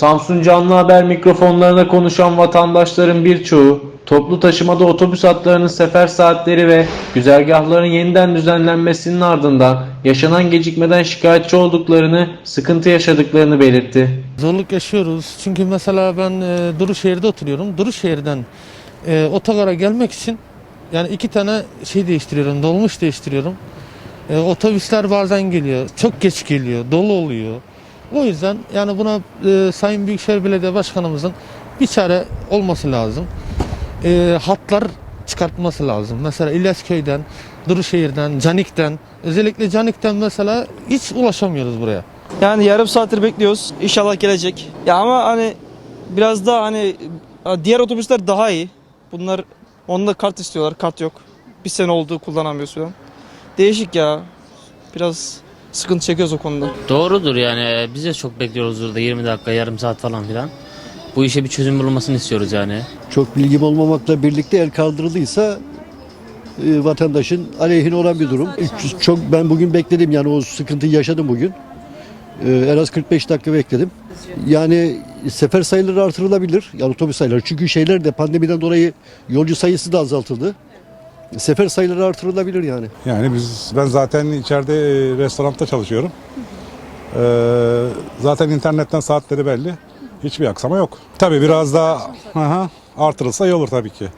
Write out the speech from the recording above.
Samsun Canlı Haber mikrofonlarına konuşan vatandaşların birçoğu, toplu taşımada otobüs hatlarının sefer saatleri ve güzergahların yeniden düzenlenmesinin ardından yaşanan gecikmeden şikayetçi olduklarını, sıkıntı yaşadıklarını belirtti. Zorluk yaşıyoruz. Çünkü mesela ben e, Duruşehir'de oturuyorum. Duruşehir'den e, otogara gelmek için yani iki tane şey değiştiriyorum. Dolmuş değiştiriyorum. E, otobüsler bazen geliyor. Çok geç geliyor. Dolu oluyor. O yüzden yani buna e, Sayın Büyükşehir Belediye Başkanımızın bir çare olması lazım. E, hatlar çıkartması lazım. Mesela İlyasköy'den, Duruşehir'den, Canik'ten, özellikle Canik'ten mesela hiç ulaşamıyoruz buraya. Yani yarım saattir bekliyoruz. İnşallah gelecek. Ya ama hani biraz daha hani diğer otobüsler daha iyi. Bunlar onda kart istiyorlar. Kart yok. Bir sene oldu kullanamıyoruz falan. Değişik ya. Biraz sıkıntı çekiyoruz o konuda. Doğrudur yani biz de çok bekliyoruz burada 20 dakika yarım saat falan filan. Bu işe bir çözüm bulunmasını istiyoruz yani. çok bilgim olmamakla birlikte el kaldırıldıysa e, vatandaşın aleyhine olan bir durum. Çok ben bugün bekledim yani o sıkıntıyı yaşadım bugün. E, en az 45 dakika bekledim. Yani sefer sayıları artırılabilir. Yani otobüs sayıları. Çünkü şeyler de pandemiden dolayı yolcu sayısı da azaltıldı. Sefer sayıları artırılabilir yani. Yani biz ben zaten içeride e, restoranda çalışıyorum. Ee, zaten internetten saatleri belli. Hiçbir aksama yok. Tabii biraz daha aha, artırılsa iyi olur tabii ki.